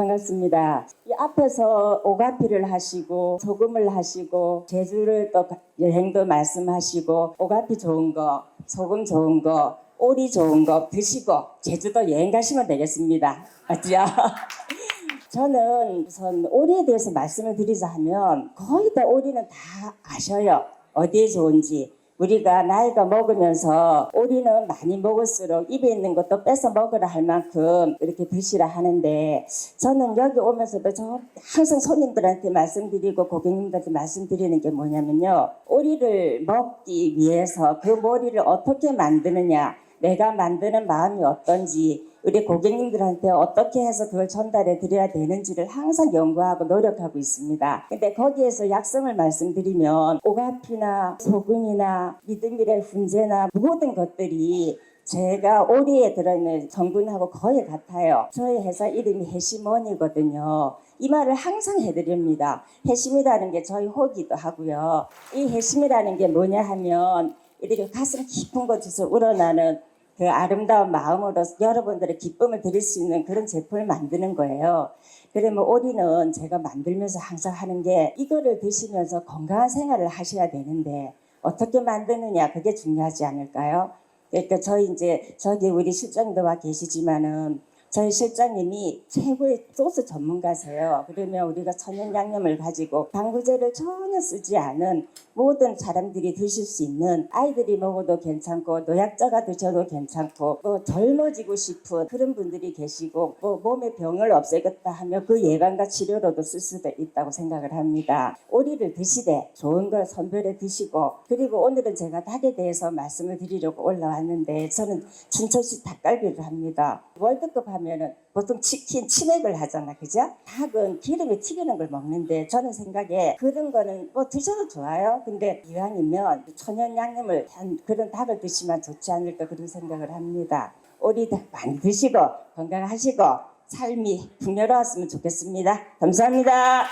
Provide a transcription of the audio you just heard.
반갑습니다. 이 앞에서 오가피를 하시고 소금을 하시고 제주를 또 여행도 말씀하시고 오가피 좋은 거, 소금 좋은 거, 오리 좋은 거 드시고 제주도 여행 가시면 되겠습니다. 맞죠? 저는 우선 오리에 대해서 말씀을 드리자 하면 거의 다 오리는 다 아셔요. 어디에 좋은지. 우리가 나이가 먹으면서 오리는 많이 먹을수록 입에 있는 것도 뺏어 먹으라 할 만큼 이렇게 드시라 하는데 저는 여기 오면서도 저 항상 손님들한테 말씀드리고 고객님들한테 말씀드리는 게 뭐냐면요. 오리를 먹기 위해서 그 머리를 어떻게 만드느냐. 내가 만드는 마음이 어떤지 우리 고객님들한테 어떻게 해서 그걸 전달해 드려야 되는지를 항상 연구하고 노력하고 있습니다. 근데 거기에서 약성을 말씀드리면 오가피나 소금이나 믿음이의 훈제나 모든 것들이 제가 오리에 들어있는 성분하고 거의 같아요. 저희 회사 이름이 해시몬이거든요. 이 말을 항상 해드립니다. 해심이라는 게 저희 호기도 하고요. 이 해심이라는 게 뭐냐 하면 이렇게 가슴 깊은 곳에서 우러나는 그 아름다운 마음으로 여러분들의 기쁨을 드릴 수 있는 그런 제품을 만드는 거예요. 그러면 오리는 제가 만들면서 항상 하는 게 이거를 드시면서 건강한 생활을 하셔야 되는데 어떻게 만드느냐 그게 중요하지 않을까요? 그러니까 저희 이제 저기 우리 실장도 와 계시지만은 저희 실장님이 최고의 소스 전문가세요. 그러면 우리가 천연 양념을 가지고 방부제를 전혀 쓰지 않은 모든 사람들이 드실 수 있는 아이들이 먹어도 괜찮고 노약자가 드셔도 괜찮고 뭐 젊어지고 싶은 그런 분들이 계시고 뭐 몸의 병을 없애겠다 하면 그 예방과 치료로도 쓸 수도 있다고 생각을 합니다. 오리를 드시되 좋은 걸 선별해 드시고 그리고 오늘은 제가 닭에 대해서 말씀을 드리려고 올라왔는데 저는 춘천시 닭갈비를 합니다. 월드컵 하면은 보통 치킨 치맥을 하잖아, 그죠? 닭은 기름에 튀기는 걸 먹는데 저는 생각에 그런 거는 뭐 드셔도 좋아요. 근데 이왕이면 천연 양념을 한 그런 닭을 드시면 좋지 않을까 그런 생각을 합니다. 오리 닭 많이 드시고 건강하시고 삶이 풍요로웠으면 좋겠습니다. 감사합니다.